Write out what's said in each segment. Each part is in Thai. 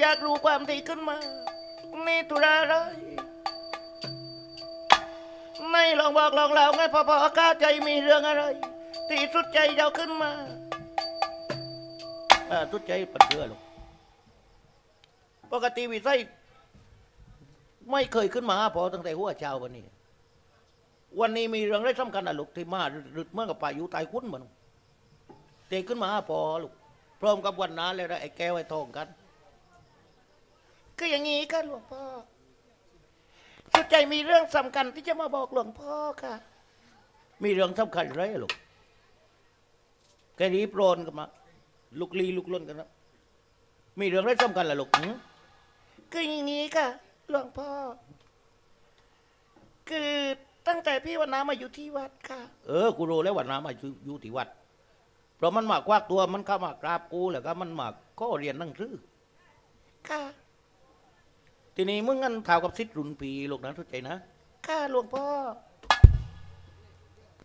อยากรู้ความที่ขึ้นมานี่ตุระอะไรไม่ลองบอกลองเล่าไงพอพอข้าใจมีเรื่องอะไร ที่สุดใจเจ้าขึ้นมาอ่าทุกใจปัดเชื่อลูกปกติวิสัยไม่เคยขึ้นมาพอตั้งแต่หัวเช้าวันนี้ วันนี้มีเรื่องอะไรสำคัญอะลูกที่มารึดเมื่อกับป่าอยู่ตายคุ้นมันเตะขึ้นมาหาพอลูกพร้อมกับวันนั้นเลยนะไอ้แก้วไอ้ทองกัน คืออย่างนี้ค่ะหลวงพ่อสุดใจมีเรื่องสำคัญที่จะมาบอกหลวงพ่อค่ะ มีเรื่องสำคัญอะไรอะลูกแกรีบโรนกันมา ลุกลีลุกล้นกันนะมีเรื่องอะไรสำคัญล่ะลูกหึ คืออย่างนี้ค่ะ หลวงพ่อ คือตั้งแต่พี่วันน้ามาอยู่ที่วัดค่ะ เออ กูรู้แล้วว่าน้ำมาอยู่อยู่ที่วัด เพราะมันมากวากตัวมันเข้ามากราบกูแล้วก็มันมาก็เรียนหนังสือค่ะ ทีนี้มึงงั้นเท่ากับสิทธิ์รุ่นปีลูกนะทุกใจนะค่ะหลวงพ่อ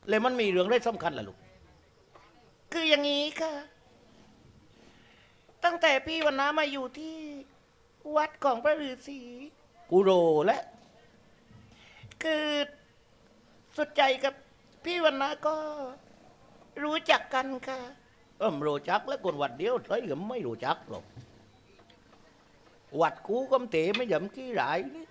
แล้วมันมีเรื่องอะไรสำคัญล่ะลูก คืออย่างนี้ค่ะ ตั้งแต่พี่วันน้ามาอยู่ที่วัดของพระฤาษีกูรู้แล้วคือสุดใจกับพี่วันน้าก็รู้จักกันค่ะ เอิ่มรู้จักแล้วคนวัดเดียวใช่ก็ไม่รู้จักหรอก วัดกูก็มเตะไม่ยำขี้หลายนี่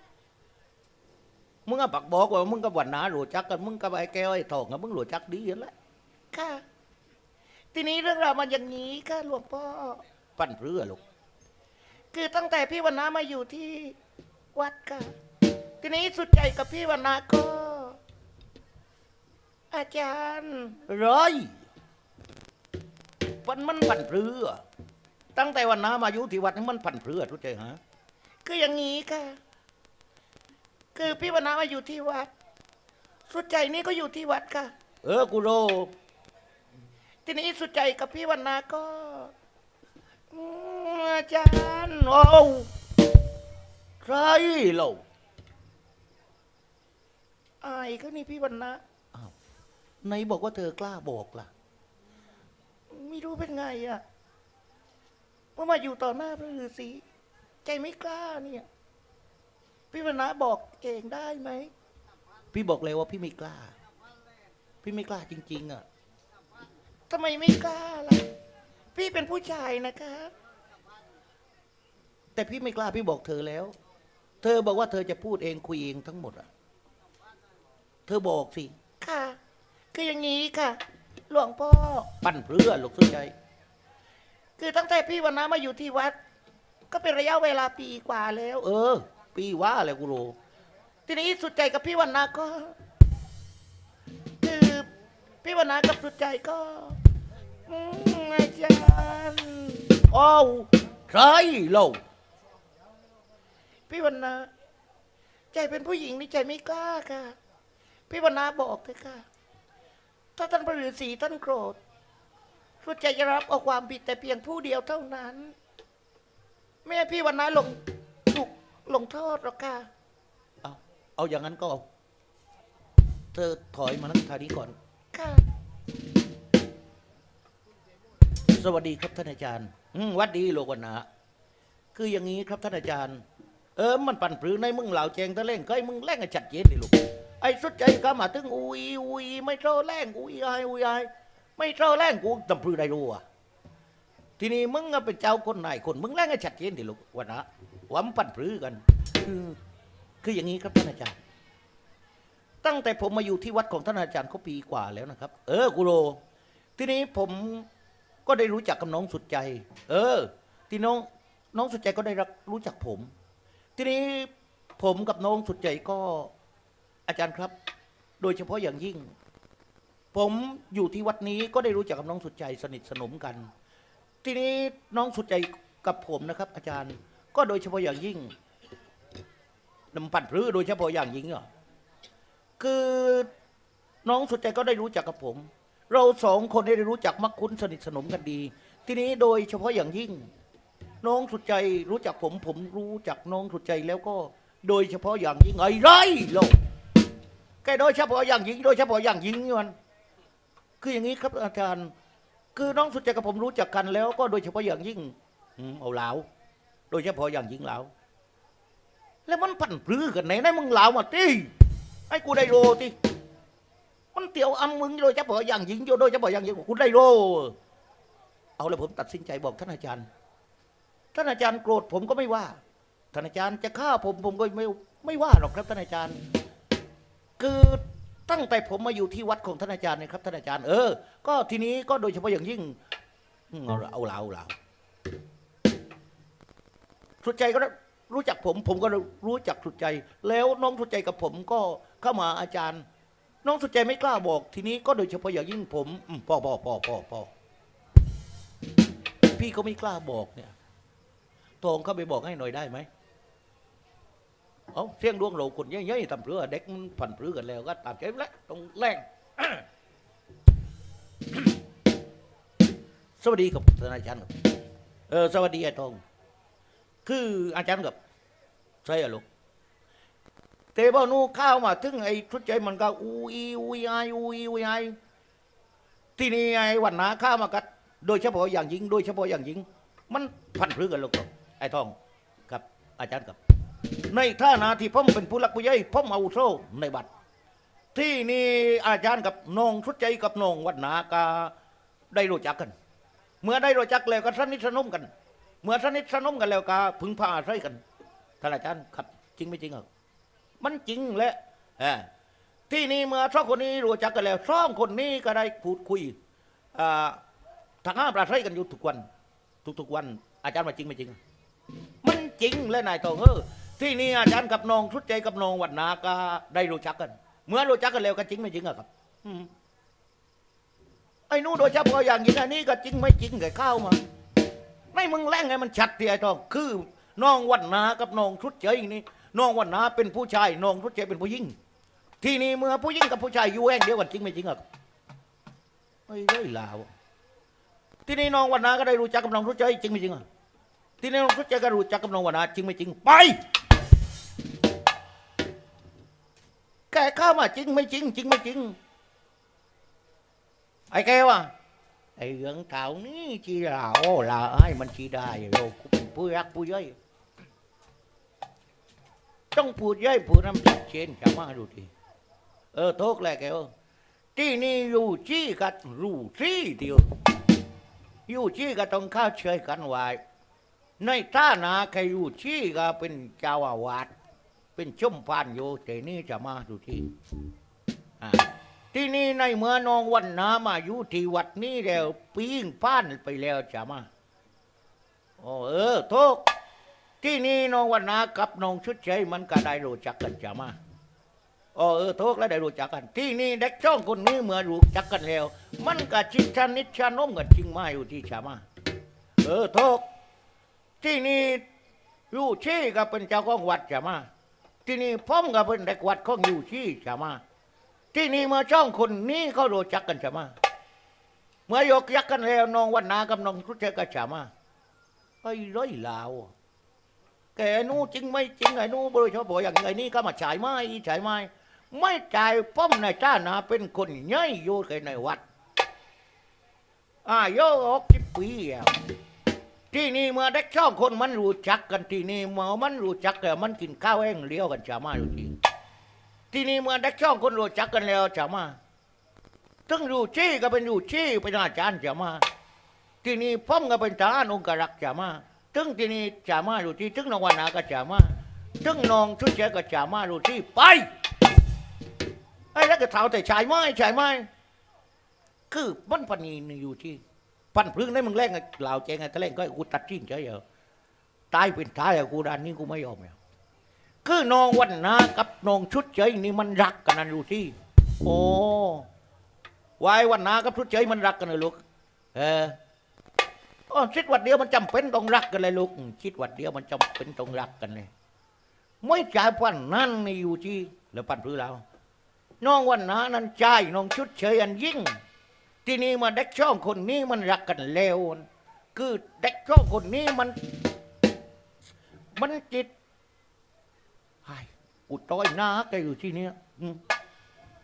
มึงอะปักบอกว่ามึงกับวันนารู้จักกันมึงกับไอ้แก้วไอ้ทองอะมึงรู้จักดีกันแหล้วค่ะ ทีนี้เรื่องราวมันอย่างนี้ค่ะหลวงพ่อปั้นเพื่อลูกคือตั้งแต่พี่วันนามาอยู่ที่วัดค่ะ ทีนี้สุดใจกับพี่วันนาก็ อาจารย์ร้อยมันมันปั่นเรือ ตั้งแต่วันน้ามาอยู่ที่วัดนี่มันปั่นเรือทุกใจฮะคืออย่างนี้ค่ะ คือพี่วันนามาอยู่ที่วัดสุดใจนี่ก็อยู่ที่วัดค่ะ เออกูรู้ทีนี้สุดใจกับพี่วันนาก็อืมอาจารย์โอ้ใช่เราอายก็นี่พี่วันนาไหนบอกว่าเธอกล้าบอกล่ะ ไม่รู้เป็นไงอะ เมื่อมาอยู่ต่อหน้าพระฤาษีใจไม่กล้าเนี่ย พี่วันนาบอกเองได้ไหม พี่บอกเลยว่าพี่ไม่กล้า พี่ไม่กล้าจริง ๆ อะทำไมไม่กล้าล่ะ พี่เป็นผู้ชายนะคะ แต่พี่ไม่กล้าพี่บอกเธอแล้ว เธอบอกว่าเธอจะพูดเองคุยเองทั้งหมดอะ เธอบอกสิ ค่ะ คืออย่างนี้ค่ะ หลวงพ่อ ปั้นเรือลูกสุดใจ คือตั้งแต่พี่วันนามาอยู่ที่วัด ก็เป็นระยะเวลาปีกว่าแล้ว เออ ปีว่าอะไรกูรู้ทีนี้สุดใจกับพี่วันนาก็ คือพี่วันนากับสุดใจก็อืมอาจารย์โอ้าวใช่เราพี่วันนาใจเป็นผู้หญิงนี่ใจไม่กล้าค่ะ พี่วันนาบอกเถอะค่ะ ถ้าท่านพระฤาษีท่านโกรธ สุดใจจะรับเอาความผิดแต่เพียงผู้เดียวเท่านั้นไม่ให้พี่วันนาลงถูกลงโทษหรอกค่ะ เอาเอาอย่างนั้นก็เอาเธอถอยมานั่งทางนี้ก่อน ค่ะ สวัสดีครับท่านอาจารย์อืมหวัดดีโลกวันนะคืออย่างนี้ครับท่านอาจารย์ เออมันปั่นปรือในมึงเหล่าแจงตะเล่งก็ไอ้มึงแล่งไอ้ชัดเจนดิลูกไอ้สุดใจก็มาถึงอุยอุยไม่เท่าแล่งอุยไออุยไอ ไม่เท่าแล่งกูตำปรือได้รู้อะทีนี้มึงก็เป็นเจ้าคนนายคนมึงแล่งไอ้ชัดเจนดิลูกวันนะว่ามันปั่นปรือกัน คือคืออย่างนี้ครับท่านอาจารย์ ตั้งแต่ผมมาอยู่ที่วัดของท่านอาจารย์เขาปีกว่าแล้วนะครับ เออกูโรทีนี้ผมก็ได้รู้จักกับน้องสุดใจ เออ ที่น้องน้องสุดใจก็ได้รักรู้จักผม ทีนี้ผมกับน้องสุดใจก็อาจารย์ครับ โดยเฉพาะอย่างยิ่ง ผมอยู่ที่วัดนี้ก็ได้รู้จักกับน้องสุดใจสนิทสนมกัน ทีนี้น้องสุดใจกับผมนะครับ อาจารย์ก็โดยเฉพาะอย่างยิ่งน้ำปั่นพรือโดยเฉพาะอย่างยิ่งเหรอคือน้องสุดใจก็ได้รู้จักกับผม เราสองคนได้รู้จักมักคุ้นสนิทสนมกันดี ทีนี้โดยเฉพาะอย่างยิ่ง น้องสุดใจรู้จักผม ผมรู้จักน้องสุดใจแล้วก็โดยเฉพาะอย่างยิ่งไอ้ไรโลกแกโดยเฉพาะอย่างยิ่งโดยเฉพาะอย่างยิ่งมัน คืออย่างนี้ครับอาจารย์ คือน้องสุดใจกับผมรู้จักกันแล้ว ก็โดยเฉพาะอย่างยิ่งอืมเอาเหลาโดยเฉพาะอย่างยิ่งเหลาแล้วมันปั่นปลื้อกันไหนไหนมึงเหลามาตีไอ้กูได้โลตีมันเตียวอำมึงโดยเฉพาะอย่างยิ่งโดยเฉพาะอย่างยิ่งคุณได้โลเอาลยผมตัดสินใจบอกท่านอาจารย์ท่านอาจารย์โกรธผมก็ไม่ว่าท่านอาจารย์จะฆ่าผมผมก็ไม่ไม่ว่าหรอกครับท่านอาจารย์คือ ตั้งแต่ผมมาอยู่ที่วัดของท่านอาจารย์นะครับท่านอาจารย์ เออ ก็ทีนี้ก็โดยเฉพาะอย่างยิ่งอืมเอาละเอาละเอาละสุดใจก็รู้จักผม ผมก็รู้จักสุดใจ แล้วน้องสุดใจกับผมก็เข้ามาอาจารย์ น้องสุดใจไม่กล้าบอก ทีนี้ก็โดยเฉพาะอย่างยิ่งผมอืมพ่อพ่อพ่อพ่อพ่อพี่เขาไม่กล้าบอกเนี่ยตองเข้าไปบอกให้หน่อยได้ไหม เอาเสียงดวงเราคนเยอะๆทำเรือเด็กมันผันเรือกันแล้วก็ตามใจแล้วต้องแรงสวัสดีครับท่านอาจารย์ครับเออสวัสดีไอ้ทอง คืออาจารย์ครับใช่อะลูกเตบอลนูข้าวมาถึงไอ้ทุดใจมันก็อูอีอูอีไออูอีอูอีไอที่นี่ไอ้วันหนาข้าวมากัดโดยเฉพาะอย่างยิง โดยเฉพาะอย่างยิง มันพันพรึกกันลูกครับไอ้ทองครับอาจารย์ครับ ในท่านาที่ผมเป็นผู้หลักผู้ใหญ่ผมเอาโซ่ในบัตร ที่นี่อาจารย์กับน้องทุดใจกับน้องวันหนากาได้รู้จักกัน เมื่อได้รู้จักแล้วก็สนิทสนมกัน เมื่อสนิทสนมกันแล้วก็พึงพาอาศัยกันท่านอาจารย์ครับจริงไม่จริงเหรอมันจริงแหละที่นี่เมื่อสองคนนี้รู้จักกันแล้วสองคนนี้ก็ได้พูดคุยทางห้าประทัยกันอยู่ทุกวัน ทุกๆวัน อาจารย์ว่าจริงไม่จริง มันจริงและนายตองเออ ที่นี่อาจารย์กับน้องทุดใจกับน้องวัดนาก็ได้รู้จักกัน เมื่อรู้จักกันแล้วก็จริงไม่จริงอะครับอืมไอ้นู่นโดยเฉพาะอย่างยิ่งอันนี้ก็จริงไม่จริงไก่ข้าวมาไม่มึงแรงไงมันชัดทีไอ้ทองคือน้องวันนากับน้องทุดใจนี่น้องวันนาเป็นผู้ชายน้องทุดใจเป็นผู้หญิงที่นี่เมื่อผู้หญิงกับผู้ชายอยู่แห่งเดียวกันจริงไม่จริงอะไม่ได้ลาวที่นี่น้องวันนาก็ได้รู้จักกับน้องทุดใจจริงไม่จริงอะที่นี่น้องทุดใจก็รู้จักกับน้องวันนาจริงไม่จริงไป แกเข้ามาจริงไม่จริง จริงไม่จริง ไอ้แกวะไอ้เรื่องเก่านี่จีลาโอ้ลาไอ้มันจีได้โลกกูเป็นผู้รักผู้ย่อยต้องพูดย่อยพูดน้ำชัดเจนจะมาดูทีเออโทษแหละแกวที่นี่อยู่จี้กันรู้ซี่เดียวอยู่จี้ก็ต้องเข้าเชยกันไว้ในท่านาใครอยู่จี้ก็เป็นเจ้าอาวาส เป็นชุ่มพานอยู่แต่นี่จะมาดูทีอ่าที่นี่ในเมื่อน้องวันนามาอยู่ที่วัดนี้แล้วปีงป้านไปแล้วจะมาโอ้เออโทษที่นี่น้องวันนากับน้องชุดใจมันก็ได้รู้จักกันจะมาโอ้เออโทษแล้วได้รู้จักกัน ที่นี่เด็กช่องคนนี้เมื่อรู้จักกันแล้ว มันก็ชิดชนิดชนมกันจริงมาอยู่ที่ชามาเออโทษที่นี่อยู่ชี่ก็เป็นเจ้าของวัดจะมา ที่นี่พ่อมก็เป็นเด็กวัดของอยู่ชี่จะมา ที่นี่เมื่อช่องคนนี้เขารู้จักกันใช่ไหมเมื่อยกยักกันแล้วน้องวันนากับน้องทุเจกันใช่ไหมไอ้ร้อยลาวแกนู้จริงไม่จริงไอ้นู้บริชอบบอกอย่างไงนี่ก็มาฉายไม้ฉายไม้ไม่จ่ายป้อมในจ้านาเป็นคนย่อยอยู่ในวัดอายุหกสิบปีอะ ที่นี่เมื่อเด็กช่องคนมันรู้จักกันที่นี่เมื่อมันรู้จักกันมันกินข้าวแห้งเลี้ยวกันจะมาอยู่ที่ที่นี่เมื่อเด็กช่องคนรู้จักกันแล้วจะมาถึงรู้ชี้ก็เป็นรู้ชี้เป็นอาจารย์จะมา ที่นี่ป้อมก็เป็นทหารองค์กรักจะมาถึงที่นี่จะมาอยู่ที่ถึงนวันาก็จะมาถึงนองชุดเจก็จะมาอยู่ที่ไปไอ้แล้วก็เท้าแต่ชายไม้ชายไม้คือมันปนีนี่อยู่ที่ ปันพึ่งได้มึงแรงไงเหล่าเจงไงทะเลงก็กูตัดทิ้งเฉยเหรอตายเป็นตายอะกูด้านนี้กูไม่ยอมเนี่ยคือน้องวันนากับน้องชุดเฉยนี่มันรักกันนั่นอยู่ที่โอ้วายวันนากับชุดเฉยมันรักกันเลยลูกเอออ๋อคิดวัดเดียวมันจำเป็นต้องรักกันเลยลูกคิดวัดเดียวมันจำเป็นต้องรักกันเลยไม่จ่ายปันนั่นนี่อยู่ที่แล้วปันพื้นเราน้องวันนานั้นใจน้องชุดเฉยอันยิ่ง ที่นี่มาเด็กช่องคนนี้มันรักกันเลวคือเด็กช่องคนนี้มัน มันจิตไอ้กูต้อยหน้าแกอยู่ที่เนี้ยอืม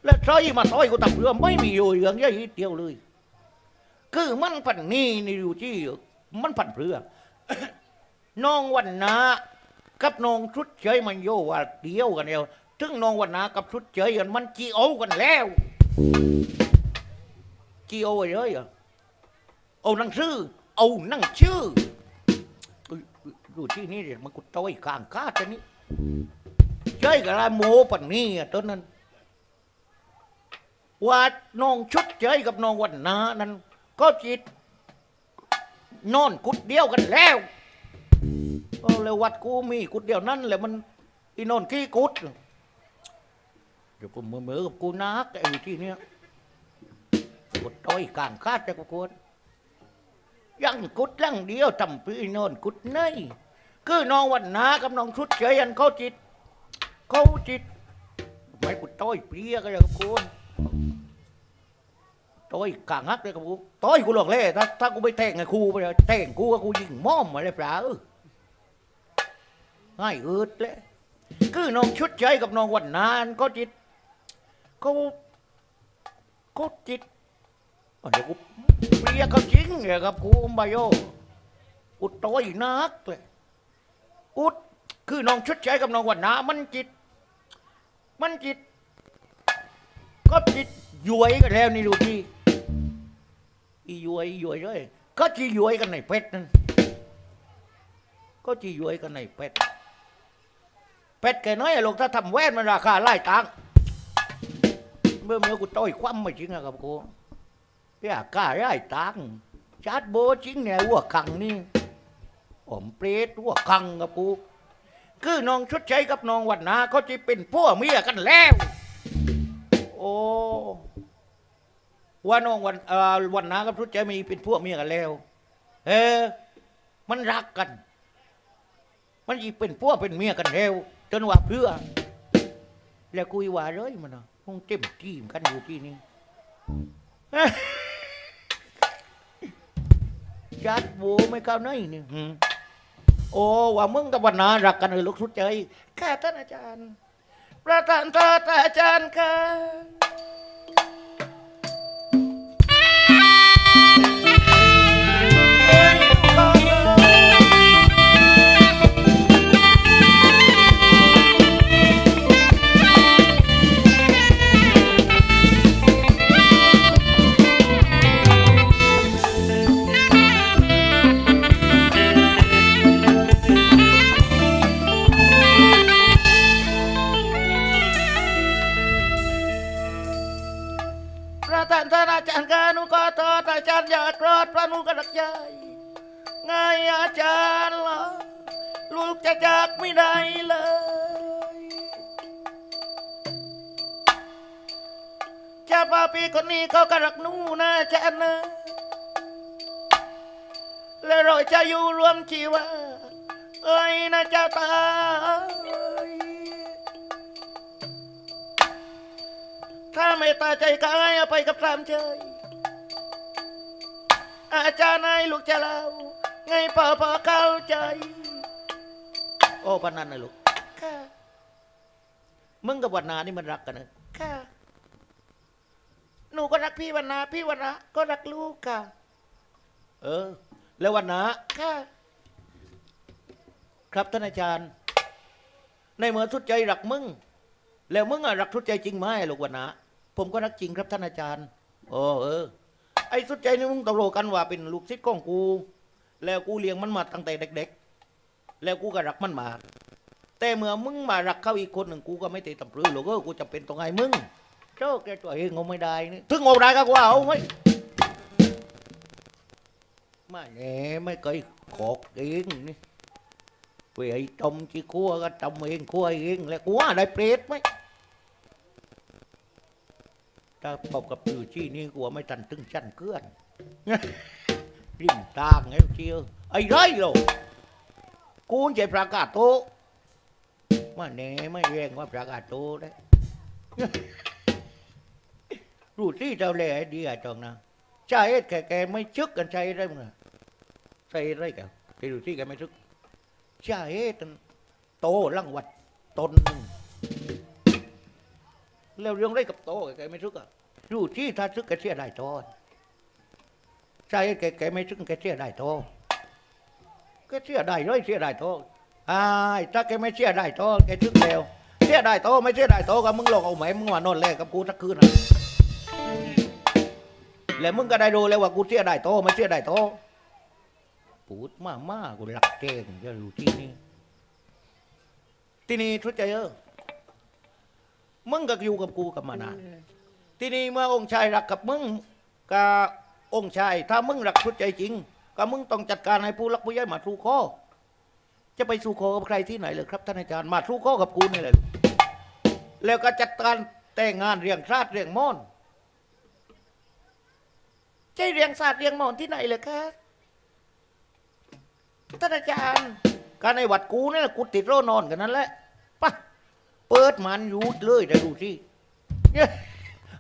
แล้วใครมาต้อยกูตับเรือไม่มีอยู่อย่างยี่เดียวเลย คือมันพันนี่นี่อยู่ที่ มันพันเพื่อน้องวันนากับน้องชุดเฉยมันโยว่าเดียวกันเดียวถึงน้องวันนากับชุดเฉยกันมันจีโอกันแล้ว จีโอเยอะเอาหนังชื่อเอาหนังชื่ออุ๊ยดูที่นี่เดี๋ยวมันกุต้อยกลางคาดอันนี้เฉยกับลาโมปันนี่อะต้นนั้นว่าน้องชุดเฉยกับน้องวันนานั้นก็จิตนอนกุดเดียวกันแล้วเออแล้ววัดกูมีกุดเดียวนั่นแหละมันอีนอนขี้กุดเดี๋ยวผมมือมือกับกูนักไอ้ที่เนี้ย กดต้อยกลางคาดแต่กูกดยังกุดลังเดียวทำพี่นอนกุดเนยคือน้องวันนากับน้องชุดเฉยอันเขาจิต เขาจิต ไม่กูต้อยเปรี้ยก็ย่างกับกูต้อยกลางฮักเลยกับกูต้อยกูหลอกเล่ถ้าถ้ากูไปแทงไอ้ครูไปแทงกูก็กูยิงม่อมมาเลยเปล่าง่ายอืดเลยคือน้องชุดใจกับน้องวันนานก็จิตเขาเขาจิต อะเดี๋ยวกูเรียกเขาจริงเนี่ยครับกูมาโยอุดต้อยนักเลยอุดคือน้องชุดใจกับน้องวันนามันจิต มันจิต ก็จิตหยวยกันแล้วนี่ดูที่อีหยวยหยวยเลยก็จีหยวยกันในเป็ดนั่นก็จีหยวยกันในเป็ดเป็ดแกน้อยอะลูกถ้าทำแว่นมันราคาไล่ตังค์เมื่อเมื่อกูต้อยคว่ำมาจริงอะครับกู เพี่กล้าไล่ตังชาร์จโบจริงเนี่ยหัวคังนี่ผมเปรตหัวคังกับกูคือน้องชดใช้กับน้องวันนาเขาจะเป็นพวกเมียกันแล้ว โอ้ว่าน้องวันเอ่อวันนากับชดใช้มีเป็นพวกเมียกันแล้ว เออ มันรักกัน มันอีเป็นพวกเป็นเมียกันแล้วจนว่าเพื่อ แล้วคุยว่าเลยมันอะคงเต็มที่มกันอยู่ที่นี่ จัดโบไม่เข้าไหนนี่หืมโอ้ว่ามึงกับวันนารักกันเลยลูกสุดใจค่ะท่านอาจารย์ ประธานโทษอาจารย์ค่ะ ท่านอาจารย์กานุขอโทษอาจารย์อย่าโกรธพระนุกรักใจไงอาจารย์ล่ะลูกจะจากไม่ได้เลยจ้าป้าปีคนนี้เขาก็รักนูนะอาจารย์นะและเราจะอยู่รวมชีวาเอ้ยนะเจ้าตา ถ้าไม่ตาใจกายเอาไปกับสามเชยอาจารย์ให้ลูกจะเล่าไงพ่อพ่อเข้าใจ โอ้ปานนันนะลูกค่ะมึงกับวันนานี่มันรักกันนะค่ะหนูก็รักพี่วันนา พี่วันนะก็รักลูกค่ะ เออ แล้ววันนะค่ะ ครับท่านอาจารย์ ในเมื่อทุดใจรักมึง แล้วมึงอะรักทุดใจจริงไหมลูกวันนะ ผมก็รักจริงครับท่านอาจารย์โอ้เออ ไอ้ทุดใจนี่มึงตกลงกันว่าเป็นลูกศิษย์ของกู แล้วกูเลี้ยงมันมาตั้งแต่เด็ก ๆ แล้วกูก็รักมันมา แต่เมื่อมึงมารักเขาอีกคนหนึ่งกูก็ไม่ตีตำปรือหรอกเออกูจะเป็นตรงไงมึงเจ้าแกตัวเองงมไม่ได้นี่ถึงงมได้ก็กูเอาไหมม่แน่ไม่เคยขอกเองนี่ vì ấy trông chỉ cua cái trông yên cua yên là quá đại priết mấy ta bọc gặp từ chi ni của mấy thành tưng chăn cướn riêng ta ถ้าปอบกับอยู่ที่นี่กลัวไม่ทันตึงชั้นเกลื่อนริมตางเงี้ยเจียวไอ้ไรหรอกูใจประกาศโตมาเน่ไม่แยงว่าประกาศโตได้รูที่เจ้าแหล่ดีอะจองนะใจแกแกไม่ชึกกันใจได้มั้งใจไรแกไปรูที่แกไม่ชึกใจตโตลังวัดตน เรื่องไรกับโตแกไม่ซึกอะรู้ที่ถ้าซึกแกเสียได้โตใช่แกแกไม่ซึกแกเสียได้โตแกเสียได้ร้อยเสียได้โตอ้ายถ้าแกไม่เสียได้โตแกซึกแล้วเสียได้โตไม่เสียได้โตก็มึงลองเอาไหมมึงมานอนแลกกับกูสักคืนนะแล้วมึงก็ได้รู้แล้วว่ากูเสียได้โตไม่เสียได้โตพูดมากมากกูหลักเกงจะรู้ที่นี่ที่นี่ทุกใจเออ มึงก็อยู่กับกูกับมานาน ที่นี่เมื่อองค์ชายรักกับมึงกับองค์ชาย ถ้ามึงรักทุกใจจริง ก็มึงต้องจัดการให้ผู้รักผู้ใหญ่มาทูข้อจะไปสู่คอกับใครที่ไหนเลยครับท่านอาจารย์มาทูข้อกับกูนี่แหละแล้วก็จัดการแต่งงานเรียงชาติเรียงม่อนใจเรียงศาสตร์เรียงหมอนที่ไหนเลยคะท่านอาจารย์การในวัดกูเนี่ยกูติดโรนอนกันนั่นแหละปะ เปิดมันยูดเลยได้ดูสิเนี่ย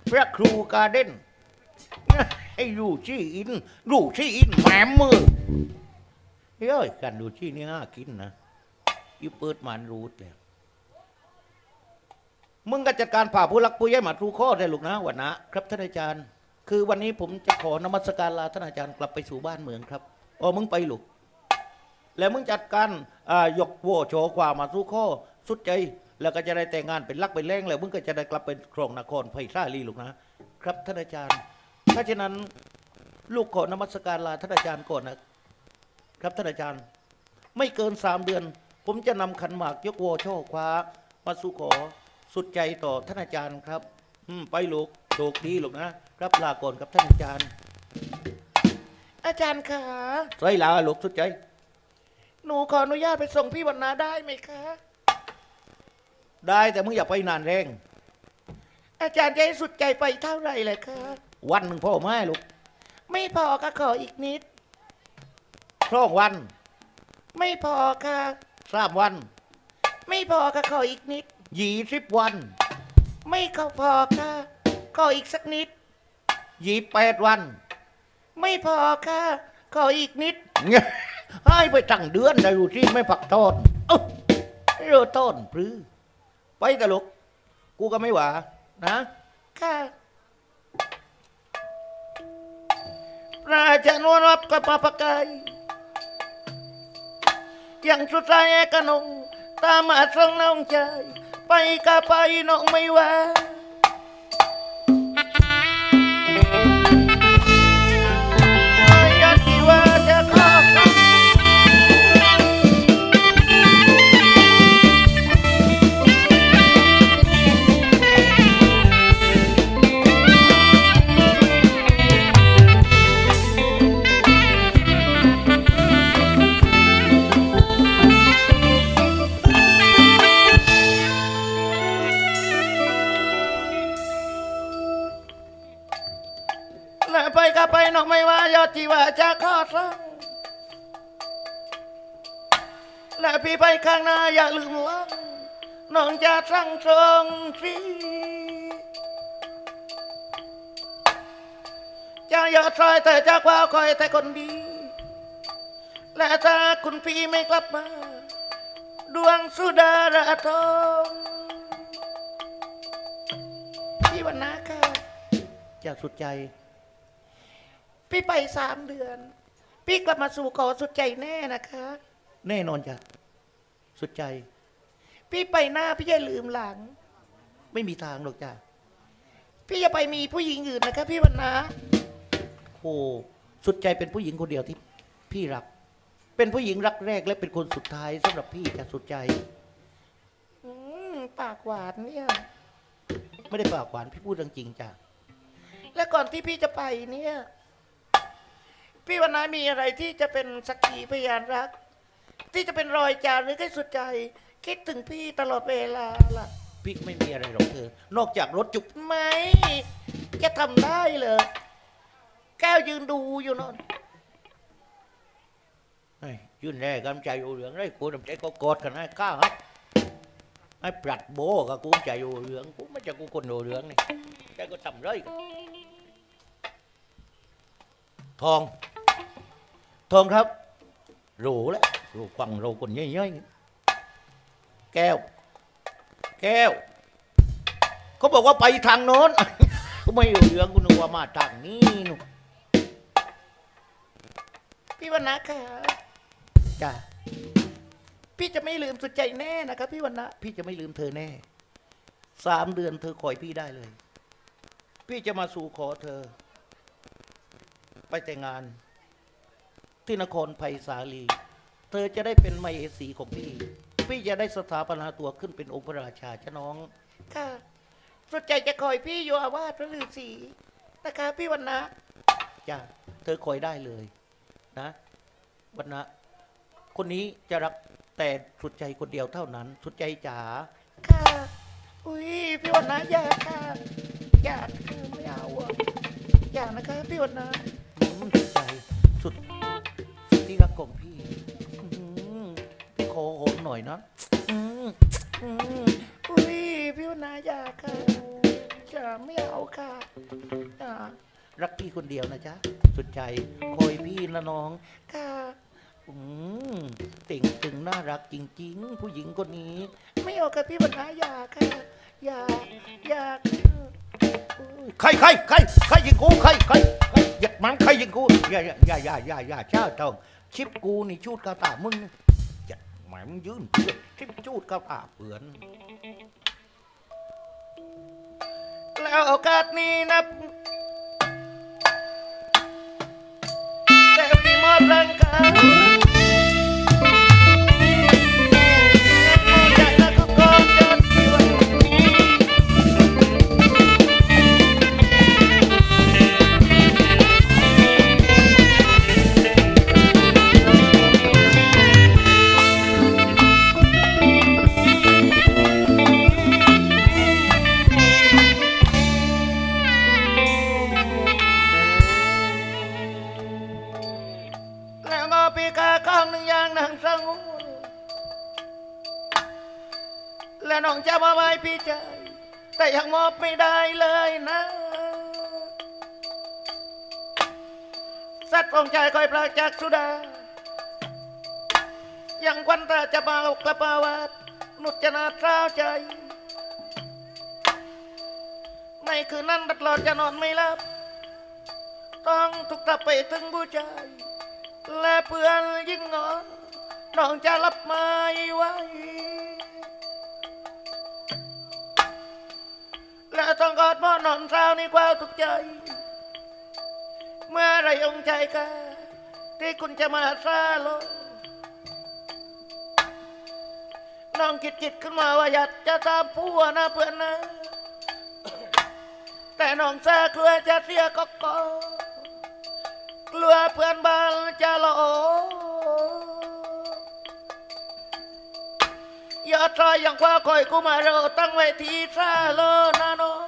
พระครูการเด่นเนี่ยให้ดูชี่อินดูชี่อินแหมมมือเฮ้ยกันดูชี่นี่น่ากินนะยูเปิดมันรูดแล้วมึงก็จัดการผ่าผู้รักผู้ใหญ่มาทูข้อได้ลูกนะวันนะครับท่านอาจารย์ คือวันนี้ผมจะขอนมัสการลาท่านอาจารย์กลับไปสู่บ้านเมืองครับอ๋อมึงไปลูกแล้วมึงจัดการอ่ายกโวโชว์ความมาสู้ข้อสุดใจ แล้วก็จะได้แต่งงานเป็นรักเป็นแรงแล้วมึงก็จะได้กลับเป็นครองนครไผ่ซ่าลีลูกนะ ครับท่านอาจารย์ ถ้าฉะนั้นลูกขอนมัสการลาท่านอาจารย์ก่อนนะครับท่านอาจารย์ ไม่เกินสามเดือน ผมจะนำขันหมากยกโวโชว์คว้ามาสู่ขอสุดใจต่อท่านอาจารย์ครับอืมไปลูกโชคดีลูกนะครับลาก่อนครับท่านอาจารย์ อาจารย์คะใส่ลาลูกสุดใจ หนูขออนุญาตไปส่งพี่วันนาได้ไหมคะ ได้แต่มึงอย่าไปนานแรง อาจารย์จะให้สุดใจไปเท่าไหร่เลยคะวันหนึ่งพ่อแม่ลูกไม่พอก็ขออีกนิดครองวัน ไม่พอค่ะสามวัน ไม่พอก็ขออีกนิดยี่สิบวัน ไม่เข้าพอค่ะขออีกสักนิดยี่แปดวัน ไม่พอค่ะขออีกนิดเนี่ยให้ไปตั้งเดือนได้รู้ที่ไม่ผักทอนเอ้าไม่รู้ต้นปรือ ไปตลกกูก็ไม่หวานะค่ะราชนวลรับกับปาปะไกายอย่างสุดท้ายกะนงตามมาส่งน้องใจ ไปก็ไปน้องไม่ว่า ข้างหน้าอย่าลืมลังน้องจะสั่งทรงสีจะยอดซอยแต่จะคว้าคอยแต่คนดี และถ้าคุณพี่ไม่กลับมา ดวงสุดาราทองจากสุดใจ พี่ไปสามเดือน พี่กลับมาสู่ขอสุดใจแน่นะคะ แน่นอนจ้ะ สุดใจ พี่ไปหน้าพี่อย่าลืมหลัง ไม่มีทางหรอกจ้ะพี่อย่าไปมีผู้หญิงอื่นนะคะพี่วันนะโอ้สุดใจเป็นผู้หญิงคนเดียวที่ พี่รัก เป็นผู้หญิงรักแรกและเป็นคนสุดท้ายสำหรับพี่จ้ะสุดใจอืมปากหวานเนี่ย ไม่ได้ปากหวานพี่พูดเรื่องจริงจ้ะและก่อนที่พี่จะไปเนี่ย พี่วันนามีอะไรที่จะเป็นสักขีพยานรัก ที่จะเป็นรอยจารึกให้สุดใจ คิดถึงพี่ตลอดเวลาล่ะ พี่ไม่มีอะไรหรอกเธอ นอกจากรถจุก ไม่ จะทำได้เหรอ แก้วยืนดูอยู่นอนเฮ้ยยื่นแรกกำใจอยู่เหลืองได้กูทำใจก็กอดกันให้ข้าครับไอ้ปลัดโบกับกูใจอยู่เหลืองกูไม่ใช่กูคนอยู่เหลืองนี่ใจก็ทำไรกันทอง ทองครับรู้แล้ว รู้ฟังเราคนย่อยๆแก้ว แก้ว เขาบอกว่าไปทางโน้นกูไม่อยู่เหลืองกูนึกว่ามาทางนี้นูพี่วันนะค่ะจ้ะพี่จะไม่ลืมสุดใจแน่นะคะพี่วันนะพี่จะไม่ลืมเธอแน่สามเดือนเธอคอยพี่ได้เลย พี่จะมาสู่ขอเธอ ไปแต่งงาน ที่นครไผ่สาลี เธอจะได้เป็นไมเหสีของพี่ พี่จะได้สถาปนาตัวขึ้นเป็นองค์พระราชาชะน้อง ค่ะสุดใจจะคอยพี่อยู่อาวาสพระฤาษีนะคะพี่วันนะจ้ะเธอคอยได้เลยนะวันนะคนนี้จะรักแต่สุดใจคนเดียวเท่านั้น สุดใจจ๋าค่ะ อุ้ยพี่วันนะอย่าค่ะอย่าค่ะไม่เอาอะอย่านะคะพี่วันนะอืมสุดใจสุดสุดที่รักของพี่อื้อหือพี่ ขอหอมหน่อยนะอืมอืมอุ้ยพี่วันนะอย่าค่ะอย่าไม่เอาค่ะอย่ารักพี่คนเดียวนะจ๊ะ สุดใจคอยพี่นะน้อง ค่ะอืมเต่งตึงน่ารักจริง ๆ ผู้หญิงคนนี้ ไม่เอาค่ะพี่วันนะอย่าค่ะ อย่าอย่าอุ้ยใครใครใครใครยิงกูใครใครใครอย่ามันใครยิงกูอย่าอย่าอย่าอย่าอย่าอย่าเจ้าทองชิปกูนี่ชูดกระตามึงอย่า หมายมึงยืนเพื่อนชิปชูดกับอาเปือน แล้วโอกาสนี้นับแต่พี่มอบร่างกาย สังหูและน้องจะมาไว้พี่ใจแต่ยังมอบไม่ได้เลยนะสัตว์องใจคอยปลาจากสุดา ยังควันตาจะมากระปาวาดนุจนาเท้าใจ ในคืนนั้นตลอดจะนอนไม่หลับ ต้องถูกกลับไปถึงผู้ชาย และเพื่อนยิ่งงอน น้องจะรับไม่ไหวและต้องกอดหมอนอนเช้านี้ความทุกข์ใจ เมื่อไรองค์ใจกาที่คุณจะมาซาโลงน้องคิดคิดขึ้นมาว่าอยากจะตามผัวนะเพื่อนนะ แต่น้องซากลัวจะเสียก็กอกลัวเพื่อนบ้านจะหลงย อดชายอย่างว่าคอยกูมาเราตั้งไว้ที่ซาโลนะน้อง